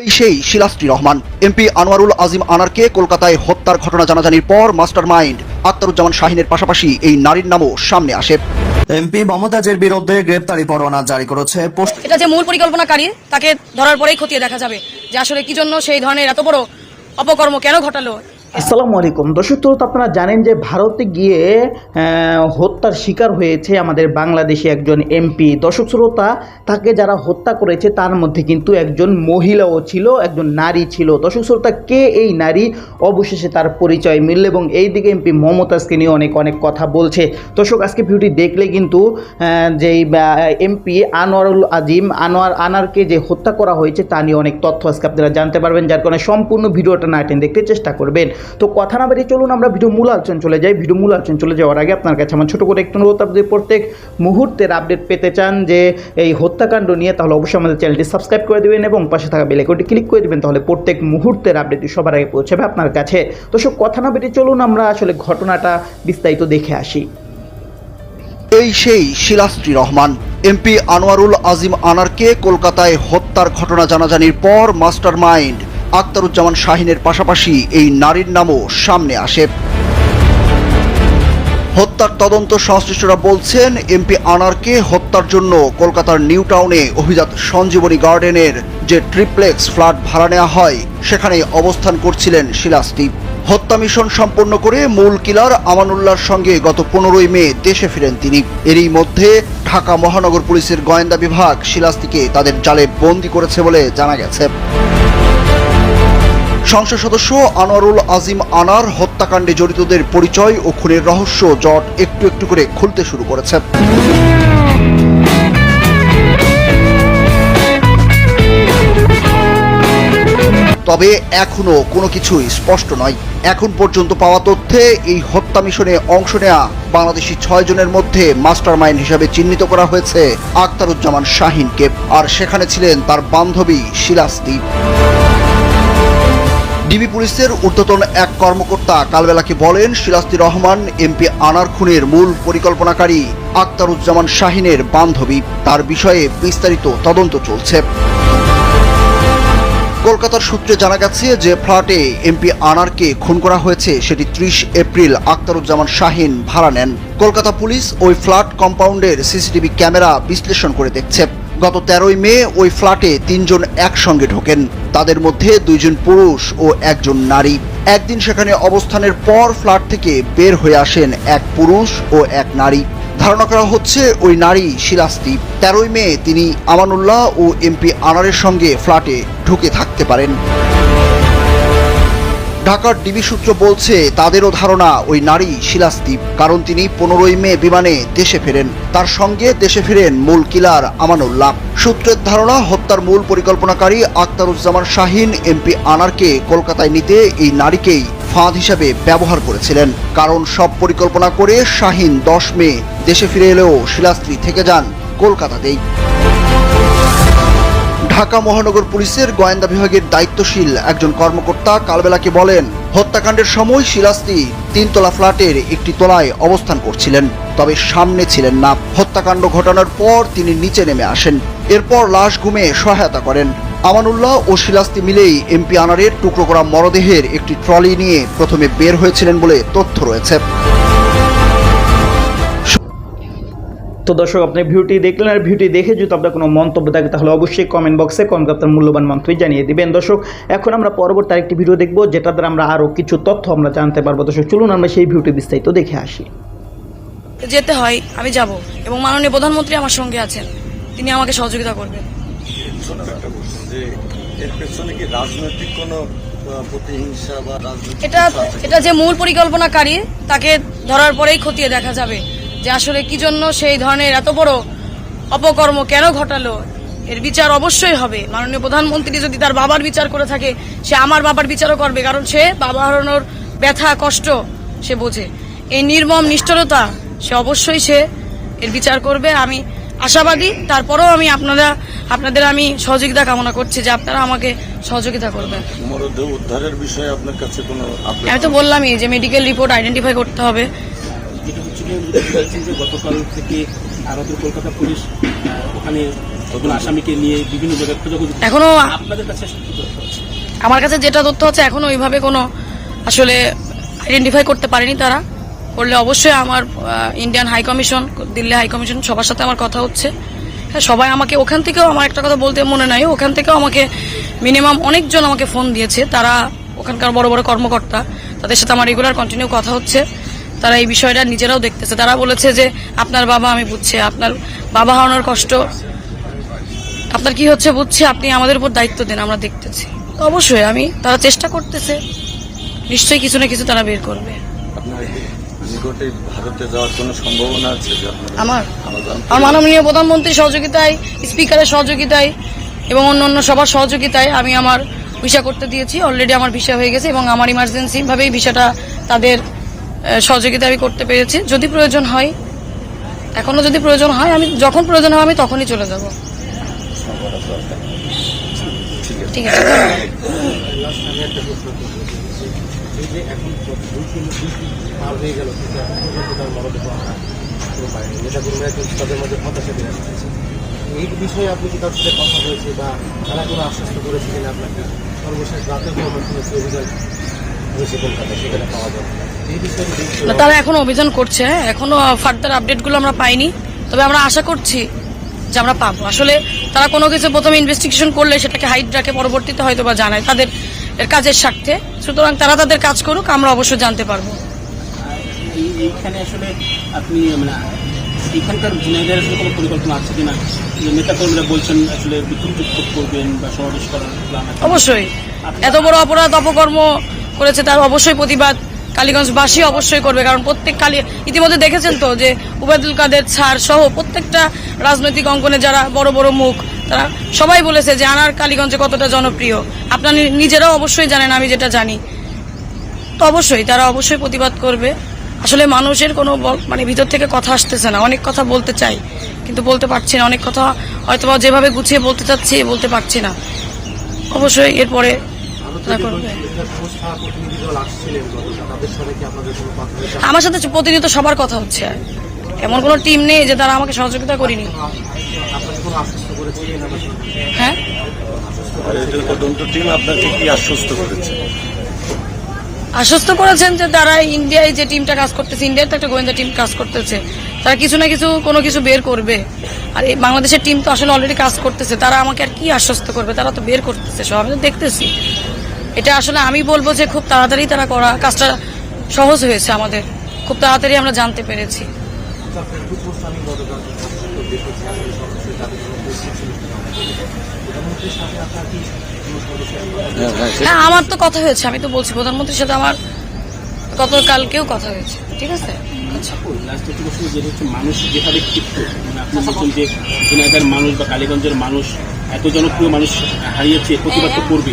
এই সেই শিলাশ্রী রহমান। এমপি আনোয়ারুল আজিম আনারকে কলকাতায় হত্যার ঘটনা জানাজানির পর মাস্টার মাইন্ড আক্তারুজ্জামান শাহিনের পাশাপাশি এই নারীর নামও সামনে আসে। এমপি মমতাজের বিরুদ্ধে গ্রেপ্তারি পরোয়ানা জারি করেছে পোস্ট এটা যে মূল পরিকল্পনাকারী তাকে ধরার পরেই খতিয়ে দেখা যাবে। যে আসলে কি জন্য সেই ধরনের এত বড় অপকর্ম কেন ঘটালো? আসসালামু আলাইকুম। দর্শক শ্রোতা, আপনারা জানেন যে ভারতে গিয়ে হত্যার শিকার হয়েছে আমাদের বাংলাদেশি একজন এমপি। দর্শক শ্রোতা, তাকে যারা হত্যা করেছে, তার মধ্যে কিন্তু একজন মহিলাও ছিল, একজন নারী ছিল। দর্শক শ্রোতা, কে এই নারী? অবশেষে তার পরিচয় মিলল এবং এই দিকে এমপি মমতাজকে নিয়ে অনেক অনেক কথা বলছে। দর্শক, আজকে ভিডিওটি দেখলে কিন্তু যেই এমপি আনোয়ারুল আজিম, আনোয়ার আনারকে যে হত্যা করা হয়েছে, তা নিয়ে অনেক তথ্য আজকে আপনারা জানতে পারবেন। যার কারণে সম্পূর্ণ ভিডিওটা না দেখতে চেষ্টা করবেন। তো কথা না বেরিয়ে চলুন আমরা ভিডিও মূল আলোচনা চলে যাই। ভিডিও মূল আলোচনা চলে যাওয়ার আগে আপনার কাছে আমার ছোটো করে একটু অনুরোধ, আপনি প্রত্যেক মুহূর্তের আপডেট পেতে চান যে এই হত্যাকাণ্ড নিয়ে, তাহলে অবশ্যই আমাদের চ্যানেলটি সাবস্ক্রাইব করে দেবেন এবং পাশে থাকা বেলাইকনটি ক্লিক করে দেবেন, তাহলে প্রত্যেক মুহূর্তের আপডেটটি সবার আগে পৌঁছাবে আপনার কাছে। তো সব কথা না বেরিয়ে চলুন, আমরা আসলে ঘটনাটা বিস্তারিত দেখে আসি। এই সেই শিলাশ্রী রহমান, এমপি আনোয়ারুল আজিম আনারকে কলকাতায় হত্যার ঘটনা জানাজানির পর মাস্টার মাইন্ড আক্তারুজ্জামান শাহিনের পাশাপাশি এই নারীর নামও সামনে আসে। হত্যার তদন্ত সংশ্লিষ্টরা বলছেন, এমপি আনারকে হত্যার জন্য কলকাতার নিউ টাউনে অভিজাত সঞ্জীবনী গার্ডেনের যে ট্রিপ্লেক্স ফ্ল্যাট ভাড়া নেওয়া হয়, সেখানে অবস্থান করছিলেন শিলাস্তি হত্যা মিশন সম্পন্ন করে মূল কিলার আমানুল্লাহর সঙ্গে গত পনেরোই মে দেশে ফিরেন তিনি। এরই মধ্যে ঢাকা মহানগর পুলিশের গোয়েন্দা বিভাগ শিলাস্তিকে তাদের জালে বন্দি করেছে বলে জানা গেছে। সংসদ সদস্য আনোয়ারুল আজিম আনার হত্যাকাণ্ডে জড়িতদের পরিচয় ও খুনের রহস্য জট একটু একটু করে খুলতে শুরু করেছে। তবে এখনও কোনো কিছুই স্পষ্ট নয়। এখন পর্যন্ত পাওয়া তথ্যে এই হত্যা মিশনে অংশ নেয়া বাংলাদেশি ছয় জনের মধ্যে মাস্টার মাইন্ড হিসাবে চিহ্নিত করা হয়েছে আক্তারুজ্জামান শাহিনকে। আর সেখানে ছিলেন তার বান্ধবী শিলাস্তি ডিবি পুলিশের ঊর্ধ্বতন এক কর্মকর্তা কালবেলাকে বলেন সিরাস্তি রহমান, এমপি আনার খুনের মূল পরিকল্পনাকারী আক্তারুজ্জামান শাহিনের বান্ধবী। তার বিষয়ে বিস্তারিত তদন্ত চলছে। কলকাতার সূত্রে জানা গেছে যে, ফ্ল্যাটে এমপি আনারকে খুন করা হয়েছে, সেটি ত্রিশ এপ্রিল আক্তারুজ্জামান শাহিন ভাড়া নেন। কলকাতা পুলিশ ওই ফ্ল্যাট কম্পাউন্ডের সিসিটিভি ক্যামেরা বিশ্লেষণ করে দেখছে। গত তেরোই মে ওই ফ্ল্যাটে তিনজন একসঙ্গে ঢোকেন। তাদের মধ্যে দুইজন পুরুষ ও একজন নারী। একদিন সেখানে অবস্থানের পর ফ্ল্যাট থেকে বের হয়ে আসেন এক পুরুষ ও এক নারী। ধারণা করা হচ্ছে ওই নারী শিলাস্তি তেরোই মে তিনি আমানুল্লাহ ও এমপি আনারের সঙ্গে ফ্ল্যাটে ঢুকে থাকতে পারেন। ঢাকার ডিবি সূত্র বলছে, তাদেরও ধারণা ওই নারী শিলাস্তি কারণ তিনি পনেরোই মে বিমানে দেশে ফেরেন। তার সঙ্গে দেশে ফেরেন মূল কিলার আমানুল্লাহ। সূত্রের ধারণা, হত্যার মূল পরিকল্পনাকারী আক্তারুজ্জামান শাহিন, এমপি আনারকে কলকাতায় নিতে এই নারীকেই ফাঁদ হিসাবে ব্যবহার করেছিলেন। কারণ সব পরিকল্পনা করে শাহিন দশ মে দেশে ফিরে এলেও শিলাস্ত্রী থেকে যান কলকাতাতেই। ঢাকা মহানগর পুলিশের গোয়েন্দা বিভাগের দায়িত্বশীল একজন কর্মকর্তা কালবেলাকে বলেন, হত্যাকাণ্ডের সময় শিলাস্তি তিনতলা ফ্ল্যাটের একটি তলায় অবস্থান করছিলেন, তবে সামনে ছিলেন না। হত্যাকাণ্ড ঘটানোর পর তিনি নিচে নেমে আসেন। এরপর লাশ ঘুমে সহায়তা করেন। আমানুল্লাহ ও শিলাস্তি মিলেই এমপি আনারের টুকরো করা মরদেহের একটি ট্রলি নিয়ে প্রথমে বের হয়েছিলেন বলে তথ্য রয়েছে। তো দর্শক আপনি ভিডিওটি দেখলেন আর ভিডিওটি দেখে যদি আপনার কোনো মন্তব্য থাকে তাহলে অবশ্যই কমেন্ট বক্সে কমেন্ট আপনার মূল্যবান মন্তব্য জানিয়ে দিবেন। দর্শক এখন আমরা পরবর্তী আরেকটি ভিডিও দেখব যেটা দ্বারা আমরা আরও কিছু তথ্য আমরা জানতে পারব। দর্শক চলুন আমরা সেই ভিডিওটি বিস্তারিত দেখে আসি। যেতে হয় আমি যাব এবং মাননীয় প্রধানমন্ত্রী আমার সঙ্গে আছেন। তিনি আমাকে সহযোগিতা করবেন। ছোট্ট একটা প্রশ্ন যে এর পেছনে কি রাজনৈতিক কোনো আহ, প্রতিহিংসা বা রাজনৈতিক এটা এটা যে মূল পরিকল্পনাকারী তাকে ধরার পরেই খতিয়ে দেখা যাবে। যে আসলে কি জন্য সেই ধরনের এত বড় অপকর্ম কেন ঘটালো? এর বিচার অবশ্যই হবে। মাননীয় প্রধানমন্ত্রী যদি তার বাবার বিচার করে থাকে সে আমার বাবার বিচারও করবে কারণ সে বাবা হারানোর ব্যথা কষ্ট সে বোঝে। এই নির্মম নিষ্ঠুরতা সে অবশ্যই সে এর বিচার করবে। আমি আশাবাদী তারপরেও আমি আপনারা আপনাদের আমি সহযোগিতা কামনা করছি যে আপনারা আমাকে সহযোগিতা করবেন। উদ্ধারের বিষয়ে আপনার কাছে কোনো আমি তো বললামই যে মেডিকেল রিপোর্ট আইডেন্টিফাই করতে হবে। যেটা হচ্ছিল যে গতকাল থেকে আমাদের কলকাতা পুলিশ ওখানে আসামিকে নিয়ে বিভিন্ন জায়গায় খোঁজাখুঁজি এখনও আপনাদের কাছে? আমার কাছে যেটা তথ্য আছে এখনও ওইভাবে কোনো আসলে আইডেন্টিফাই করতে পারেনি তারা। করলে অবশ্যই আমার Indian high commission Delhi high commission সবার সাথে আমার কথা হচ্ছে। হ্যাঁ সবাই আমাকে ওখান থেকেও আমার একটা কথা বলতে মনে নাই। ওখান থেকেও আমাকে মিনিমাম অনেকজন আমাকে ফোন দিয়েছে। তারা ওখানকার বড় বড় কর্মকর্তা তাদের সাথে আমার রেগুলার কন্টিনিউ কথা হচ্ছে। তারা এই বিষয়টা নিজেরাও দেখতেছে। তারা বলেছে যে আপনার বাবা আমি বুঝছি। আপনার বাবা হারানোর কষ্ট আপনার কি হচ্ছে বুঝছি? আপনি আমাদের উপর দায়িত্ব দেন আমরা দেখতেছি। অবশ্যই আমি তারা চেষ্টা করতেছে। নিশ্চয়ই কিছু না কিছু তারা বের করবে। নিকটে ভারতে যাওয়ার কোনো সম্ভাবনা আছে আমার? আমার মাননীয় প্রধানমন্ত্রীর সহযোগিতায় স্পিকারের সহযোগিতায় এবং অন্য অন্য সবার সহযোগিতায় আমি আমার ভিসা করতে দিয়েছি। অলরেডি আমার ভিসা হয়ে গেছে এবং আমার ইমার্জেন্সি ভাবেই ভিসাটা তাদের সহযোগিতা আমি করতে পেরেছি। যদি প্রয়োজন হয়, এখনও যদি প্রয়োজন হয়, আমি যখন প্রয়োজন হয় আমি তখনই চলে যাব। ঠিক আছে এই বিষয়ে আপনি তার কথা বা তারা আশ্বস্ত করেছে কিনা আপনাকে? হয়েছে সেখানে পাওয়া যায় তারা এখনও অভিযান করছে হ্যাঁ, এখনও ফার্দার আপডেটগুলো আমরা পাইনি। তবে আমরা আশা করছি যে আমরা পাবো। আসলে তারা কোনো কিছু প্রথমে ইনভেস্টিগেশন করলে সেটাকে হাইট রাখে পরবর্তীতে হয়তো বা জানায় তাদের এর কাজের স্বার্থে। সুতরাং তারা তাদের কাজ করুক আমরা অবশ্যই জানতে পারব। এইখানে আসলে আপনি মানে এখানকার জুনাইদের আসলে কোনো পরিকল্পনা আছে কিনা? নেতাকর্মীরা বলছেন আসলে বিক্ষোভ করবেন বা সমাবেশ করার অবশ্যই। এত বড় অপরাধ অপকর্ম করেছে তার অবশ্যই প্রতিবাদ। কালীগঞ্জবাসী অবশ্যই করবে, কারণ প্রত্যেক কালী ইতিমধ্যে দেখেছেন তো যে উবায়দুল কাদের ছাড় সহ প্রত্যেকটা রাজনৈতিক অঙ্গনে যারা বড় বড় মুখ, তারা সবাই বলেছে যে আনার কালীগঞ্জে কতটা জনপ্রিয়। আপনার নিজেরাও অবশ্যই জানেন, আমি যেটা জানি। তো অবশ্যই, তারা অবশ্যই প্রতিবাদ করবে। আসলে মানুষের কোনো মানে ভিতর থেকে কথা আসতেছে না, অনেক কথা বলতে চাই, কিন্তু বলতে পারছি না। অনেক কথা হয়তো যেভাবে গুছিয়ে বলতে চাচ্ছি, বলতে পারছি না। অবশ্যই এরপরে তারা করবে? আমার সাথে প্রতিনিয়ত সবার কথা হচ্ছে। এমন কোনো টিম নেই যে তারা আমাকে সহযোগিতা করেনি। হ্যাঁ? তদন্ত টিম আপনাকে কি আশ্বস্ত করেছে? আশ্বস্ত করেছেন যে তারা ইন্ডিয়ায় যে টিমটা কাজ করতেছে ইন্ডিয়ার তো একটা গোয়েন্দা টিম কাজ করতেছে তারা কিছু না কিছু কোনো কিছু বের করবে। আর এই বাংলাদেশের টিম তো আসলে অলরেডি কাজ করতেছে তারা আমাকে আর কি আশ্বস্ত করবে? তারা তো বের করতেছে সব আমি তো দেখতেছি। এটা আসলে আমি বলব যে খুব তাড়াতাড়ি তারা করা, কাজটা সহজ হয়েছে আমাদের। খুব তাড়াতাড়ি আমরা জানতে পেরেছি। হ্যাঁ আমার তো কথা হয়েছে, আমি তো বলছি, প্রধানমন্ত্রীর সাথে আমার গতকালকেও কথা হয়েছে, ঠিক আছে? মানুষ যেভাবে ক্ষিপ্ত মানে আপনি বলছেন যে ঝিনাইদার মানুষ বা কালীগঞ্জের মানুষ, এত জনপ্রিয় মানুষ হারিয়েছে, প্রতিবাদ করবে